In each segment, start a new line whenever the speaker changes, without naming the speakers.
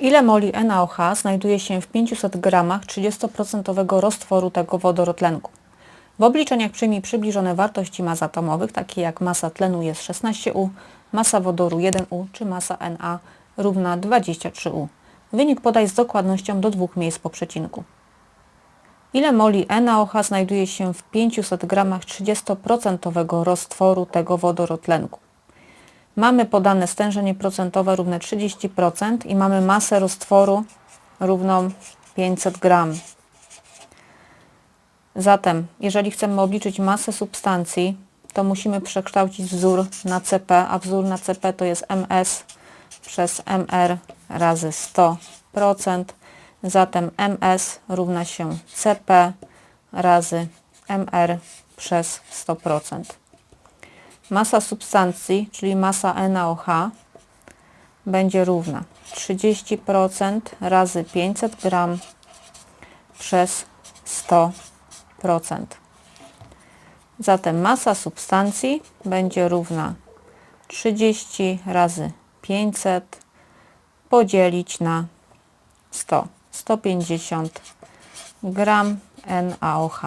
Ile moli NaOH znajduje się w 500 gramach 30% roztworu tego wodorotlenku? W obliczeniach przyjmij przybliżone wartości mas atomowych, takie jak masa tlenu jest 16U, masa wodoru 1U czy masa Na równa 23U. Wynik podaj z dokładnością do dwóch miejsc po przecinku. Ile moli NaOH znajduje się w 500 gramach 30% roztworu tego wodorotlenku? Mamy podane stężenie procentowe równe 30% i mamy masę roztworu równą 500 gram. Zatem, jeżeli chcemy obliczyć masę substancji, to musimy przekształcić wzór na CP, a wzór na CP to jest MS przez MR razy 100%. Zatem MS równa się CP razy MR przez 100%. Masa substancji, czyli masa NaOH, będzie równa 30% razy 500 gram przez 100%. Zatem masa substancji będzie równa 30 razy 500 podzielić na 100. 150 gram NaOH.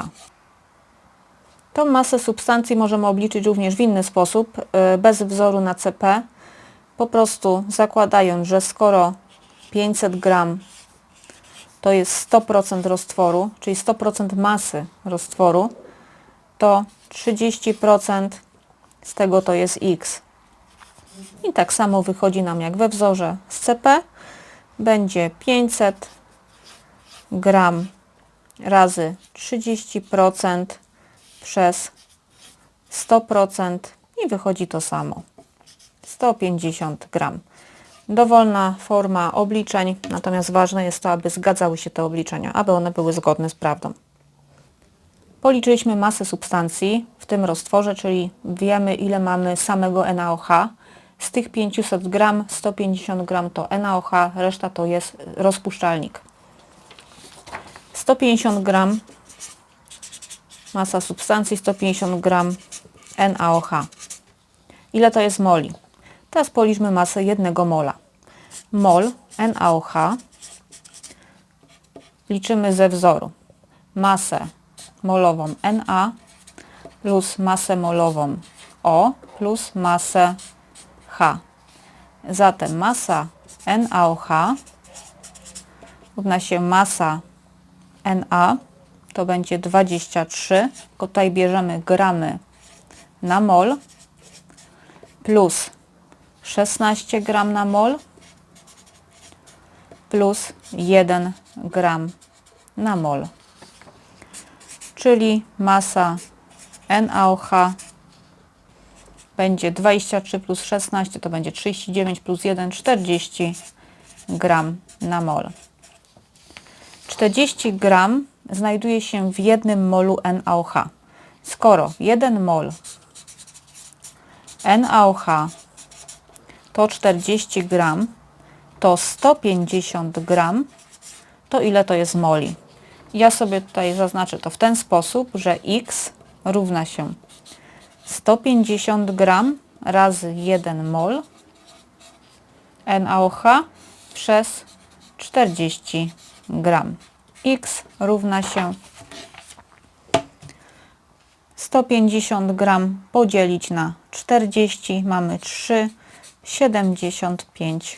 Tą masę substancji możemy obliczyć również w inny sposób, y, bez wzoru na CP. Po prostu zakładając, że skoro 500 gram to jest 100% roztworu, czyli 100% masy roztworu, to 30% z tego to jest X. I tak samo wychodzi nam jak we wzorze z CP. Będzie 500 gram razy 30% przez 100% i wychodzi to samo. 150 gram. Dowolna forma obliczeń, natomiast ważne jest to, aby zgadzały się te obliczenia, aby one były zgodne z prawdą. Policzyliśmy masę substancji w tym roztworze, czyli wiemy ile mamy samego NaOH. Z tych 500 gram 150 gram to NaOH, reszta to jest rozpuszczalnik. 150 gram masa substancji 150 gram NaOH. Ile to jest moli? Teraz policzmy masę jednego mola. Mol NaOH liczymy ze wzoru. Masę molową Na plus masę molową O plus masę H. Zatem masa NaOH równa się masa Na to będzie 23, tylko tutaj bierzemy gramy na mol plus 16 gram na mol plus 1 gram na mol. Czyli masa NaOH będzie 23 plus 16 to będzie 39 plus 1 40 gram na mol. 40 gram znajduje się w jednym molu NaOH. Skoro 1 mol NaOH to 40 gram, to 150 gram to ile to jest moli? Ja sobie tutaj zaznaczę to w ten sposób, że x równa się 150 gram razy 1 mol NaOH przez 40 gram x równa się 150 gram podzielić na 40, mamy 3,75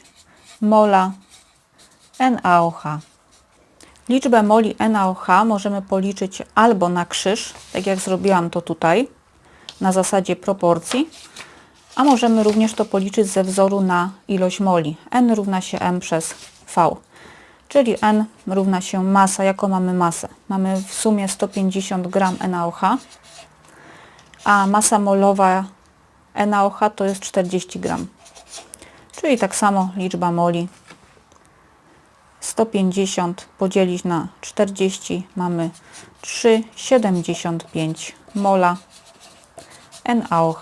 mola NaOH. Liczbę moli NaOH możemy policzyć albo na krzyż, tak jak zrobiłam to tutaj, na zasadzie proporcji, a możemy również to policzyć ze wzoru na ilość moli. N równa się M przez V czyli N równa się masa. Jaką mamy masę? Mamy w sumie 150 gram NaOH, a masa molowa NaOH to jest 40 gram. Czyli tak samo liczba moli 150 podzielić na 40 mamy 3,75 mola NaOH.